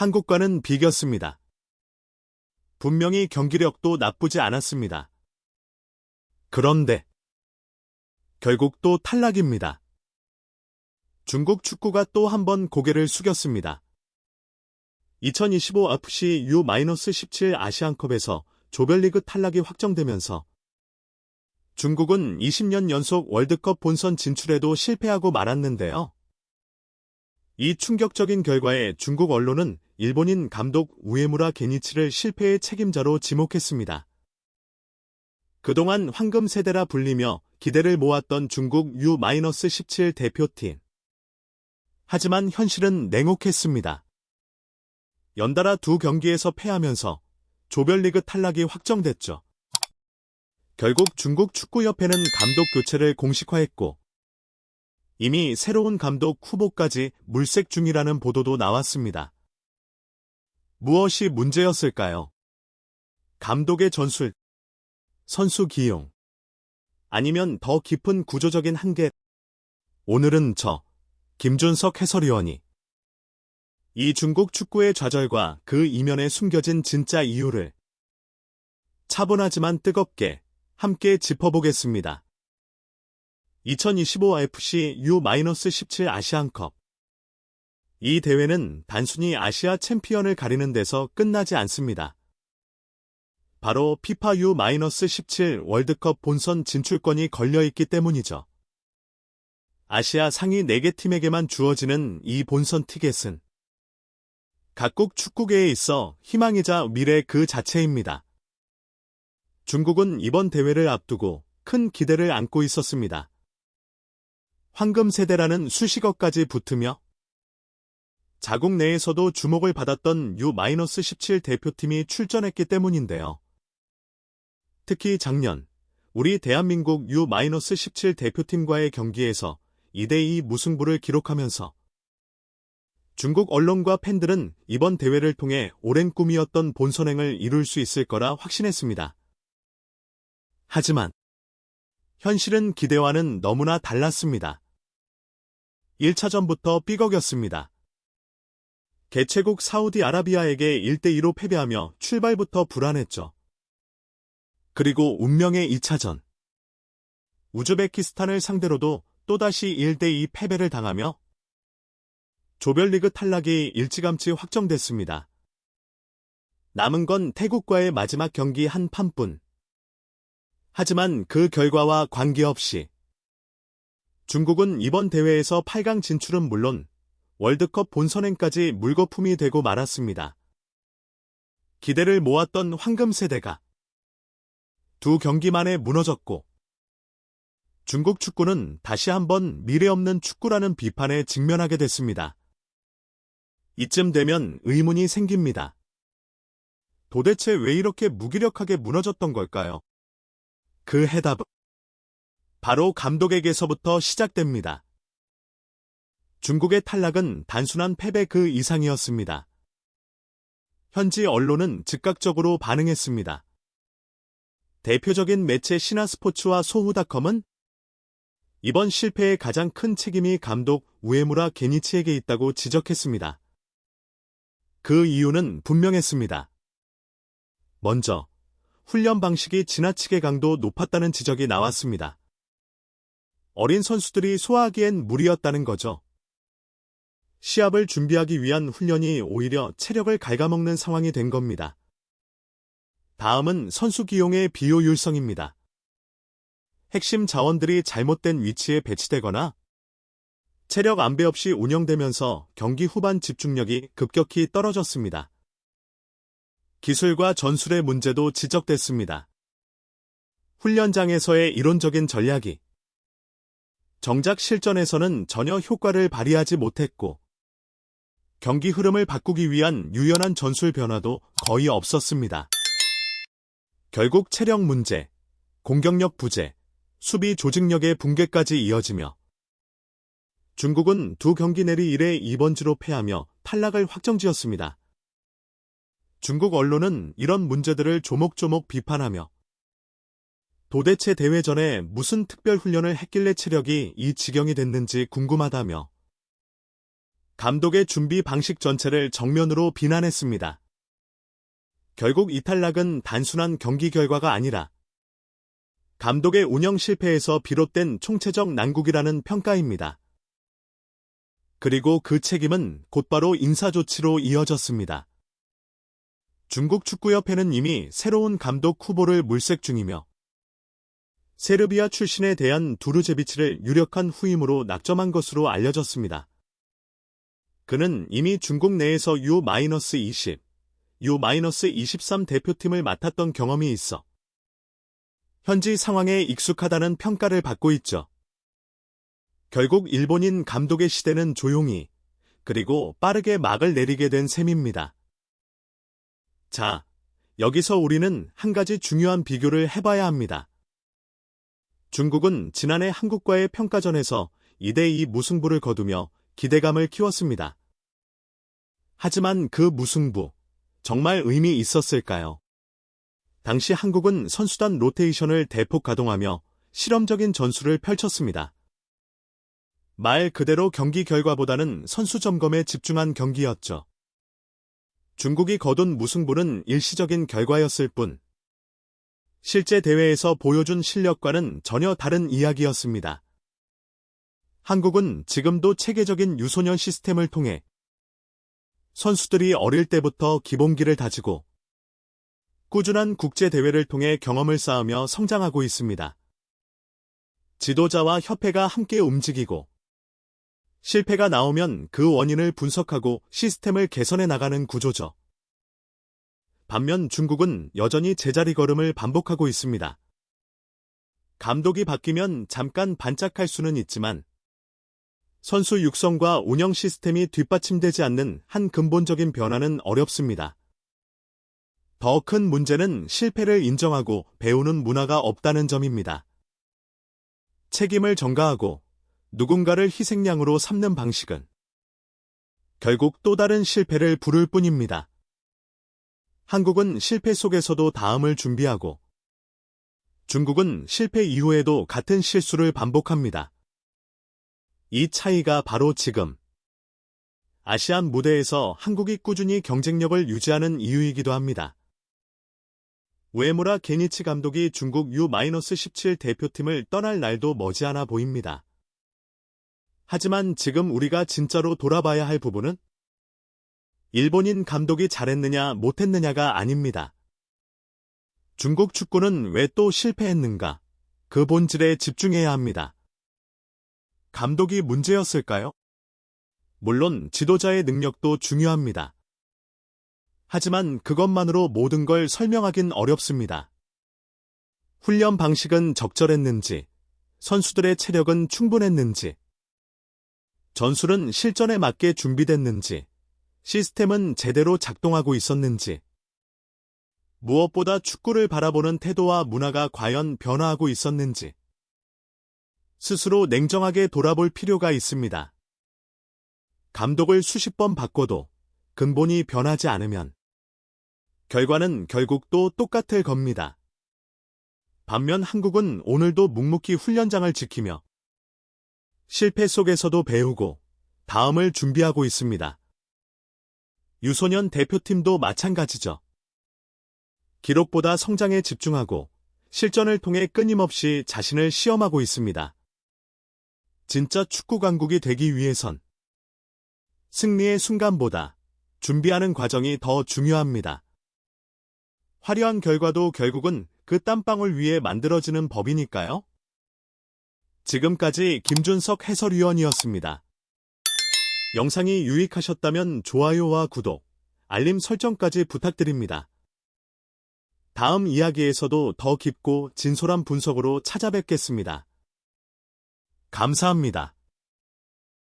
한국과는 비겼습니다. 분명히 경기력도 나쁘지 않았습니다. 그런데 결국 또 탈락입니다. 중국 축구가 또 한 번 고개를 숙였습니다. 2025 FC U-17 아시안컵에서 조별리그 탈락이 확정되면서 중국은 20년 연속 월드컵 본선 진출에도 실패하고 말았는데요. 이 충격적인 결과에 중국 언론은 일본인 감독 우에무라 게니치를 실패의 책임자로 지목했습니다. 그동안 황금 세대라 불리며 기대를 모았던 중국 U-17 대표팀. 하지만 현실은 냉혹했습니다. 연달아 두 경기에서 패하면서 조별리그 탈락이 확정됐죠. 결국 중국 축구협회는 감독 교체를 공식화했고 이미 새로운 감독 후보까지 물색 중이라는 보도도 나왔습니다. 무엇이 문제였을까요? 감독의 전술, 선수 기용, 아니면 더 깊은 구조적인 한계. 오늘은 저, 김준석 해설위원이 이 중국 축구의 좌절과 그 이면에 숨겨진 진짜 이유를 차분하지만 뜨겁게 함께 짚어보겠습니다. 2025 FC U-17 아시안컵 이 대회는 단순히 아시아 챔피언을 가리는 데서 끝나지 않습니다. 바로 피파 U-17 월드컵 본선 진출권이 걸려있기 때문이죠. 아시아 상위 4개 팀에게만 주어지는 이 본선 티켓은 각국 축구계에 있어 희망이자 미래 그 자체입니다. 중국은 이번 대회를 앞두고 큰 기대를 안고 있었습니다. 황금 세대라는 수식어까지 붙으며 자국 내에서도 주목을 받았던 U-17 대표팀이 출전했기 때문인데요. 특히 작년 우리 대한민국 U-17 대표팀과의 경기에서 2대2 무승부를 기록하면서 중국 언론과 팬들은 이번 대회를 통해 오랜 꿈이었던 본선행을 이룰 수 있을 거라 확신했습니다. 하지만 현실은 기대와는 너무나 달랐습니다. 1차전부터 삐걱였습니다. 개최국 사우디아라비아에게 1대2로 패배하며 출발부터 불안했죠. 그리고 운명의 2차전. 우즈베키스탄을 상대로도 또다시 1대2 패배를 당하며 조별리그 탈락이 일찌감치 확정됐습니다. 남은 건 태국과의 마지막 경기 한 판뿐. 하지만 그 결과와 관계없이 중국은 이번 대회에서 8강 진출은 물론 월드컵 본선행까지 물거품이 되고 말았습니다. 기대를 모았던 황금 세대가 두 경기 만에 무너졌고 중국 축구는 다시 한번 미래 없는 축구라는 비판에 직면하게 됐습니다. 이쯤 되면 의문이 생깁니다. 도대체 왜 이렇게 무기력하게 무너졌던 걸까요? 그 해답은 바로 감독에게서부터 시작됩니다. 중국의 탈락은 단순한 패배 그 이상이었습니다. 현지 언론은 즉각적으로 반응했습니다. 대표적인 매체 신화스포츠와 소후닷컴은 이번 실패의 가장 큰 책임이 감독 우에무라 게니치에게 있다고 지적했습니다. 그 이유는 분명했습니다. 먼저, 훈련 방식이 지나치게 강도 높았다는 지적이 나왔습니다. 어린 선수들이 소화하기엔 무리였다는 거죠. 시합을 준비하기 위한 훈련이 오히려 체력을 갉아먹는 상황이 된 겁니다. 다음은 선수 기용의 비효율성입니다. 핵심 자원들이 잘못된 위치에 배치되거나 체력 안배 없이 운영되면서 경기 후반 집중력이 급격히 떨어졌습니다. 기술과 전술의 문제도 지적됐습니다. 훈련장에서의 이론적인 전략이 정작 실전에서는 전혀 효과를 발휘하지 못했고 경기 흐름을 바꾸기 위한 유연한 전술 변화도 거의 없었습니다. 결국 체력 문제, 공격력 부재, 수비 조직력의 붕괴까지 이어지며 중국은 두 경기 내리 1회 2번지로 패하며 탈락을 확정지었습니다. 중국 언론은 이런 문제들을 조목조목 비판하며 도대체 대회 전에 무슨 특별 훈련을 했길래 체력이 이 지경이 됐는지 궁금하다며 감독의 준비 방식 전체를 정면으로 비난했습니다. 결국 이 탈락은 단순한 경기 결과가 아니라 감독의 운영 실패에서 비롯된 총체적 난국이라는 평가입니다. 그리고 그 책임은 곧바로 인사조치로 이어졌습니다. 중국 축구협회는 이미 새로운 감독 후보를 물색 중이며 세르비아 출신에 대한 두르제비치를 유력한 후임으로 낙점한 것으로 알려졌습니다. 그는 이미 중국 내에서 U-20, U-23 대표팀을 맡았던 경험이 있어 현지 상황에 익숙하다는 평가를 받고 있죠. 결국 일본인 감독의 시대는 조용히 그리고 빠르게 막을 내리게 된 셈입니다. 자, 여기서 우리는 한 가지 중요한 비교를 해봐야 합니다. 중국은 지난해 한국과의 평가전에서 2대2 무승부를 거두며 기대감을 키웠습니다. 하지만 그 무승부, 정말 의미 있었을까요? 당시 한국은 선수단 로테이션을 대폭 가동하며 실험적인 전술을 펼쳤습니다. 말 그대로 경기 결과보다는 선수 점검에 집중한 경기였죠. 중국이 거둔 무승부는 일시적인 결과였을 뿐, 실제 대회에서 보여준 실력과는 전혀 다른 이야기였습니다. 한국은 지금도 체계적인 유소년 시스템을 통해 선수들이 어릴 때부터 기본기를 다지고 꾸준한 국제대회를 통해 경험을 쌓으며 성장하고 있습니다. 지도자와 협회가 함께 움직이고 실패가 나오면 그 원인을 분석하고 시스템을 개선해 나가는 구조죠. 반면 중국은 여전히 제자리 걸음을 반복하고 있습니다. 감독이 바뀌면 잠깐 반짝할 수는 있지만 선수 육성과 운영 시스템이 뒷받침되지 않는 한 근본적인 변화는 어렵습니다. 더 큰 문제는 실패를 인정하고 배우는 문화가 없다는 점입니다. 책임을 전가하고 누군가를 희생양으로 삼는 방식은 결국 또 다른 실패를 부를 뿐입니다. 한국은 실패 속에서도 다음을 준비하고 중국은 실패 이후에도 같은 실수를 반복합니다. 이 차이가 바로 지금 아시안 무대에서 한국이 꾸준히 경쟁력을 유지하는 이유이기도 합니다. 우에무라 게니치 감독이 중국 U-17 대표팀을 떠날 날도 머지않아 보입니다. 하지만 지금 우리가 진짜로 돌아봐야 할 부분은 일본인 감독이 잘했느냐 못했느냐가 아닙니다. 중국 축구는 왜 또 실패했는가? 그 본질에 집중해야 합니다. 감독이 문제였을까요? 물론 지도자의 능력도 중요합니다. 하지만 그것만으로 모든 걸 설명하긴 어렵습니다. 훈련 방식은 적절했는지, 선수들의 체력은 충분했는지, 전술은 실전에 맞게 준비됐는지, 시스템은 제대로 작동하고 있었는지, 무엇보다 축구를 바라보는 태도와 문화가 과연 변화하고 있었는지, 스스로 냉정하게 돌아볼 필요가 있습니다. 감독을 수십 번 바꿔도 근본이 변하지 않으면 결과는 결국 또 똑같을 겁니다. 반면 한국은 오늘도 묵묵히 훈련장을 지키며 실패 속에서도 배우고 다음을 준비하고 있습니다. 유소년 대표팀도 마찬가지죠. 기록보다 성장에 집중하고 실전을 통해 끊임없이 자신을 시험하고 있습니다. 진짜 축구 강국이 되기 위해선 승리의 순간보다 준비하는 과정이 더 중요합니다. 화려한 결과도 결국은 그 땀방울 위에 만들어지는 법이니까요. 지금까지 김준석 해설위원이었습니다. 영상이 유익하셨다면 좋아요와 구독, 알림 설정까지 부탁드립니다. 다음 이야기에서도 더 깊고 진솔한 분석으로 찾아뵙겠습니다. 감사합니다.